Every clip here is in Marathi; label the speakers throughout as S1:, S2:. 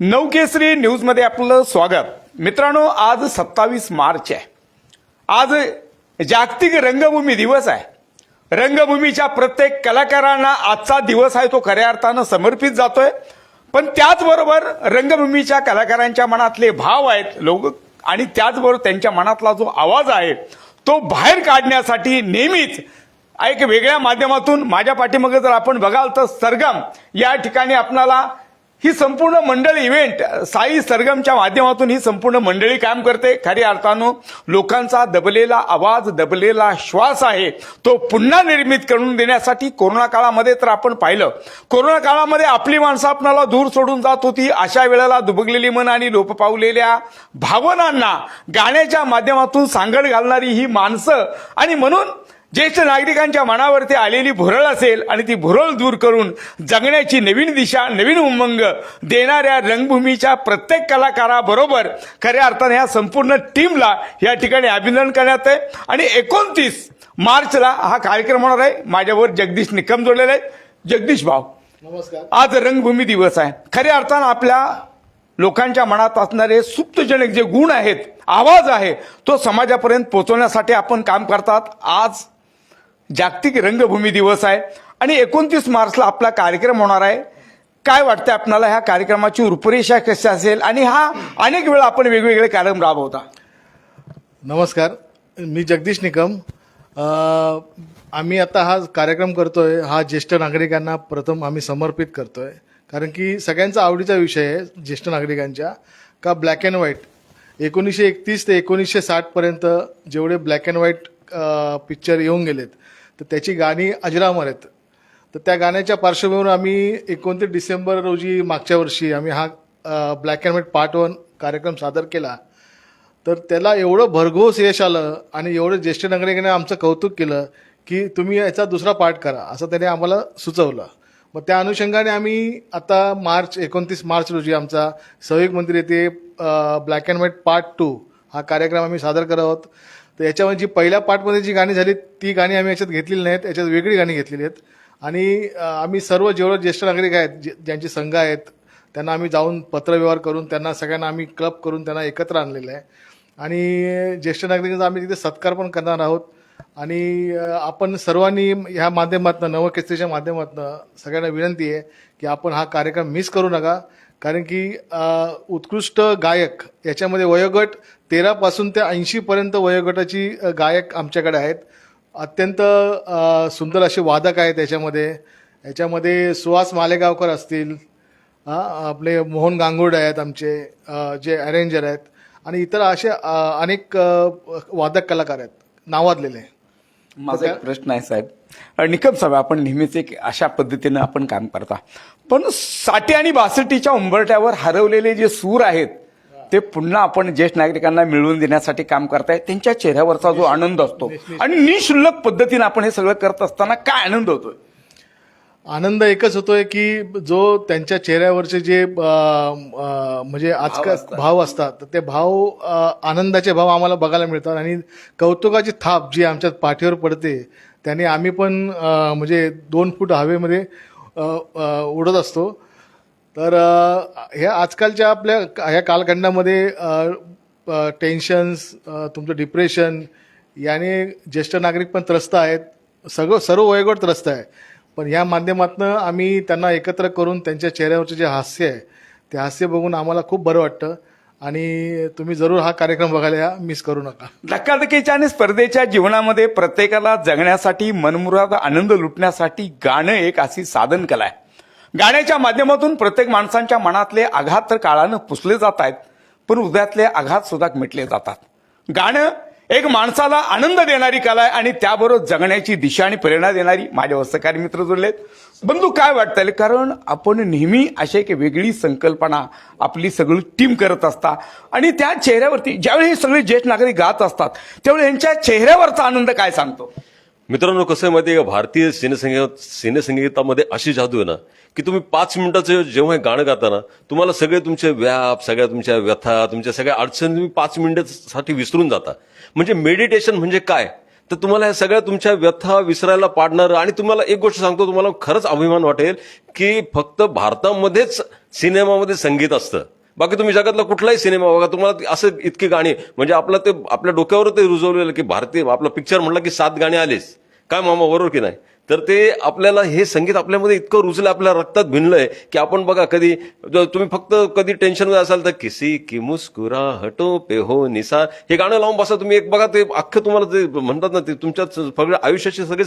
S1: नवकेसरी न्यूजमध्ये आपलं स्वागत. मित्रांनो आज सत्तावीस मार्च आहे. आज जागतिक रंगभूमी दिवस आहे. रंगभूमीच्या प्रत्येक कलाकारांना आजचा दिवस आहे तो खऱ्या अर्थानं समर्पित जातोय. पण त्याचबरोबर रंगभूमीच्या कलाकारांच्या मनातले भाव आहेत लोक आणि त्याचबरोबर त्यांच्या मनातला जो आवाज आहे तो बाहेर काढण्यासाठी नेहमीच एक वेगळ्या माध्यमातून माझ्या पाठीमागे जर आपण बघाल तर सरगम या ठिकाणी आपणाला ही संपूर्ण मंडळ इव्हेंट साई सरगमच्या माध्यमातून ही संपूर्ण मंडळी काम करते. खऱ्या अर्थानं लोकांचा दबलेला आवाज दबलेला श्वास आहे. तो पुन्हा निर्मित करून देण्यासाठी कोरोना काळामध्ये तर आपण पाहिलं. कोरोना काळामध्ये आपली माणसं आपणाला दूर सोडून जात होती. अशा वेळेला दुबगलेली मन आणि लोप पावलेल्या भावनांना गाण्याच्या माध्यमातून सांगड घालणारी ही माणसं आणि म्हणून ज्येष्ठ नागरिकांच्या मनावरती आलेली भुरळ असेल आणि ती भुरळ दूर करून जगण्याची नवीन दिशा नवीन उमंग देणाऱ्या रंगभूमीच्या प्रत्येक कलाकाराबरोबर खऱ्या अर्थाने ह्या संपूर्ण टीमला या ठिकाणी अभिनंदन करण्यात आहे. आणि एकोणतीस मार्चला हा कार्यक्रम होणार आहे. माझ्यावर जगदीश निकम जोडलेला आहे जगदीश भाऊ
S2: नमस्कार.
S1: आज रंगभूमी दिवस आहे. खऱ्या अर्थानं आपल्या लोकांच्या मनात असणारे सुप्तजनक जे गुण आहेत आवाज आहे तो समाजापर्यंत पोहोचवण्यासाठी आपण काम करतात. आज जागतिक रंगभूमी दिवस आहे आणि एकोणतीस मार्चला आपला कार्यक्रम होणार आहे. काय वाटतं आपणाला ह्या कार्यक्रमाची रूपरेषा कशी असेल? आणि हा अनेक वेळा आपण वेगवेगळे कार्यक्रम राबवता.
S2: नमस्कार. मी जगदीश निकम. आम्ही आता हा कार्यक्रम करतोय. हा ज्येष्ठ नागरिकांना प्रथम आम्ही समर्पित करतोय. कारण की सगळ्यांचा आवडीचा विषय आहे ज्येष्ठ नागरिकांच्या. का ब्लॅक अँड व्हाईट एकोणीसशे एकतीस ते एकोणीसशे साठपर्यंत जेवढे ब्लॅक अँड व्हाईट पिक्चर येऊन गेलेत तर त्याची गाणी अजरामर आहेत. तर त्या गाण्याच्या पार्श्वभूमीवर आम्ही एकोणतीस डिसेंबर रोजी मागच्या वर्षी आम्ही हा black and white part one कार्यक्रम सादर केला. तर त्याला एवढं भरघोस यश आलं आणि एवढं ज्येष्ठ नागरिकांनी आमचं कौतुक केलं की तुम्ही याचा दुसरा पार्ट करा असं त्याने आम्हाला सुचवलं. मग त्या अनुषंगाने आम्ही आता मार्च एकोणतीस मार्च रोजी आमचा सहयोग मंदिर येथे black and white part two हा कार्यक्रम आम्ही सादर करत आहोत. तर याच्यामध्ये जी पहिल्या पार्टमध्ये जी गाणी झाली ती गाणी आम्ही याच्यात घेतलेली नाहीत याच्यात वेगळी गाणी घेतलेली आहेत. आणि आम्ही सर्व जेवढं ज्येष्ठ नागरिक आहेत ज्यांचे संघ आहेत त्यांना आम्ही जाऊन पत्रव्यवहार करून त्यांना सगळ्यांना आम्ही क्लब करून त्यांना एकत्र आणलेलं आहे. आणि ज्येष्ठ नागरिकांचा आम्ही तिथे सत्कार पण करणार आहोत. आणि आपण सर्वांनी ह्या माध्यमातून नवकेसरीच्या माध्यमातून सगळ्यांना विनंती आहे की आपण हा कार्यक्रम मिस करू नका. कारण की उत्कृष्ट गायक याच्यामध्ये वयोगट तेरापासून ते ऐंशीपर्यंत वयोगटाची गायक आमच्याकडे आहेत. अत्यंत सुंदर असे वादक आहेत याच्यामध्ये. याच्यामध्ये सुहास मालेगावकर असतील आपले मोहन गांगुड आहेत आमचे जे अरेंजर आहेत. आणि इतर असे अनेक वादक कलाकार आहेत नावाजलेले.
S1: माझा एक प्रश्न आहे साहेब. निकम साहेब आपण नेहमीच एक अशा पद्धतीनं आपण काम करता. पण साठी आणि बासष्टीच्या उंबरट्यावर हरवलेले जे सूर आहेत ते पुन्हा आपण ज्येष्ठ नागरिकांना मिळवून देण्यासाठी काम करताय. त्यांच्या चेहऱ्यावरचा जो आनंद असतो आणि निशुल्क पद्धतीनं आपण हे सगळं करत असताना काय आनंद होतोय?
S2: आनंद एकच होतोय की जो त्यांच्या चेहऱ्यावरचे जे म्हणजे आजकाल भाव असतात तर ते भाव आनंदाचे भाव आम्हाला बघायला मिळतात. आणि कौतुकाची थाप जी आमच्या पाठीवर पडते त्याने आम्ही पण म्हणजे दोन फूट हवेमध्ये उडत असतो. तर ह्या आजकालच्या आपल्या ह्या कालखंडामध्ये टेन्शन्स तुमचं डिप्रेशन याने ज्येष्ठ नागरिक पण त्रस्त आहेत. सगळं सर्व वयोगट त्रस्त आहे. पण ह्या माध्यमातून आम्ही त्यांना एकत्र करून त्यांच्या चेहऱ्यावरचे जे हास्य आहे ते हास्य बघून आम्हाला खूप बरं वाटतं. आणि तुम्ही जरूर हा कार्यक्रम बघायला या. मिस करू नका.
S1: धक्काधक्कीच्या आणि स्पर्धेच्या जीवनामध्ये प्रत्येकाला जगण्यासाठी मनमुराद आनंद लुटण्यासाठी गाणं एक अशी साधन कला आहे. गाण्याच्या माध्यमातून प्रत्येक माणसांच्या मनातले आघात तर काळानं पुसले जात आहेत पण उद्यातले आघात सुद्धा मिटले जातात. गाणं एक माणसाला आनंद देणारी कला आहे आणि त्याबरोबर जगण्याची दिशा आणि प्रेरणा देणारी. माझे सहकारी मित्र जुळलेत. बंधू काय वाटतं कारण आपण नेहमी अशी एक वेगळी संकल्पना आपली सगळी टीम करत असता आणि त्या चेहऱ्यावरती ज्यावेळी हे सगळे ज्येष्ठ नागरिक गात असतात त्यावेळी यांच्या चेहऱ्यावरचा आनंद काय सांगतो?
S3: मित्रांनो कसं आहे माहिती आहे का? भारतीय सिनेसंगीत सिनेसंगीतामध्ये अशी जादू आहे ना की तुम्ही पाच मिनिटाचं जेव्हा हे गाणं गाताना तुम्हाला सगळे तुमचे व्याप सगळ्या तुमच्या व्यथा तुमच्या सगळ्या अडचणी तुम्ही पाच मिनिटासाठी विसरून जाता. म्हणजे मेडिटेशन म्हणजे काय? तर तुम्हाला ह्या सगळ्या तुमच्या व्यथा विसरायला पाडणार आणि तुम्हाला एक गोष्ट सांगतो तुम्हाला खरंच अभिमान वाटेल की फक्त भारतामध्येच सिनेमामध्ये संगीत असतं. बाकी तुम्ही जगातला कुठलाही सिनेमा बघा तुम्हाला असं इतकी गाणी म्हणजे आपलं ते आपल्या डोक्यावर ते रुजवलेलं की भारतीय आपला पिक्चर म्हटलं की सात गाणी आलीच. काय मामा बरोबर की नाही? तर ते आपल्याला हे संगीत आपल्यामध्ये इतकं रुजलं आपल्या रक्तात भिनलंय की आपण बघा कधी तुम्ही फक्त कधी टेन्शनमध्ये असाल तर किसी की मुस्कुरा हटो पे हो निसा. हे गाणं लावून बसा तुम्ही. एक बघा ते अख्खं तुम्हाला ते म्हणतात ना ते तुमच्या सगळ्या आयुष्याची सगळे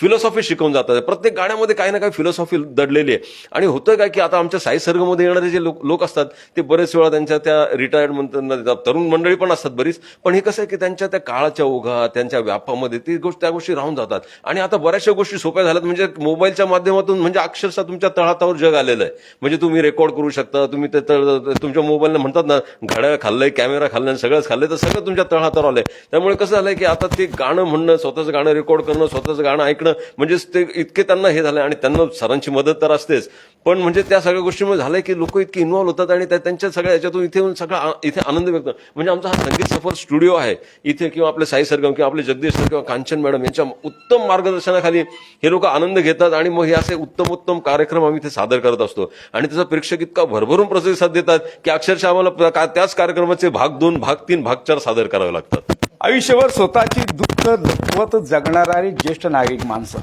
S3: फिलॉसॉफी शिकवून जातात. प्रत्येक गाण्यामध्ये काही ना काही फिलॉसॉफी दडलेली आहे. आणि होतं काय की आता आमच्या साई सर्गमध्ये येणारे जे लोक लोक असतात ते बरेच वेळा त्यांच्या त्या रिटायर्ड म्हणतात तरुण मंडळी पण असतात बरीच. पण हे कसं आहे की त्यांच्या त्या काळाच्या ओघा त्यांच्या व्यापामध्ये ती गोष्ट त्या गोष्टी राहून जातात. आणि आता बऱ्याचशा गोष्टी सोप्या झाल्यात. म्हणजे मोबाईलच्या माध्यमातून म्हणजे अक्षरशः तुमच्या तळातावर जग आलेलं आहे. म्हणजे तुम्ही रेकॉर्ड करू शकता तुम्ही ते तळ- तुमच्या मोबाईलने म्हणतात ना घड्याळ खाल्लंय कॅमेरा खाल्लंय सगळंच खाल्लंय तर सगळं तुमच्या तळातावर आलंय. त्यामुळे कसं झालंय की आता ते गाणं म्हणणं स्वतःचं गाणं रेकॉर्ड करणं स्वतःचं गाणं ऐकणं म्हणजे ते इतके त्यांना हे झालंय आणि त्यांना सरांची मदत तर असतेच. पण म्हणजे त्या सगळ्या गोष्टीमुळे झालंय की लोक इतके इन्व्हॉल्व्ह होतात आणि त्या- त्यांच्या सगळ्या याच्यातून इथे येऊन सगळा इथे आनंद व्यक्त म्हणजे आमचा हा संगीत सफर स्टुडिओ आहे. इथे किंवा आपले साई सरगम किंवा आपले जगदीश सर किंवा कांचन मॅडम यांच्या उत्तम मार्गदर्शनाखाली हे लोक आनंद घेतात आणि मग हे असे उत्तम उत्तम कार्यक्रम आम्ही इथे सादर करत असतो. आणि त्याचा प्रेक्षक इतका भरभरून प्रतिसाद देतात की अक्षरशः आम्हाला त्याच कार्यक्रमाचे भाग दोन भाग तीन भाग चार सादर करावे लागतात.
S1: आयुष्यभर स्वतःची दुःख दुखवत जगणारी ज्येष्ठ नागरिक माणसं.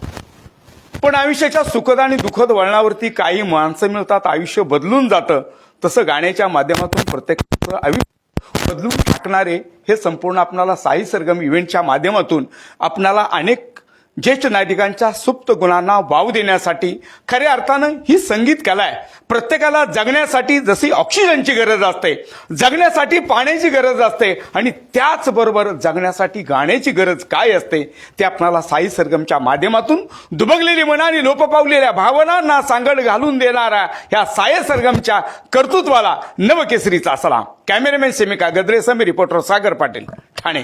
S1: पण आयुष्याच्या सुखद आणि दुःखद वळणावरती काही माणसं मिळतात आयुष्य बदलून जातं. तसं गाण्याच्या माध्यमातून प्रत्येक आयुष्य बदलून टाकणारे हे संपूर्ण आपणाला साई सरगम इव्हेंटच्या माध्यमातून आपणाला अनेक ज्येष्ठ नागरिकांच्या सुप्त गुणांना वाव देण्यासाठी खऱ्या अर्थानं ही संगीत कला आहे. प्रत्येकाला जगण्यासाठी जशी ऑक्सिजनची गरज असते जगण्यासाठी पाण्याची गरज असते आणि त्याचबरोबर जगण्यासाठी गाण्याची गरज काय असते ते आपणाला साई सरगमच्या माध्यमातून दुबगलेली मनाने आणि लोप पावलेल्या भावनांना सांगड घालून देणाऱ्या ह्या साय सरगमच्या कर्तृत्वाला नवकेसरीचा सलाम. कॅमेरामॅन सेमिका गद्रेसमी रिपोर्टर सागर पाटील ठाणे.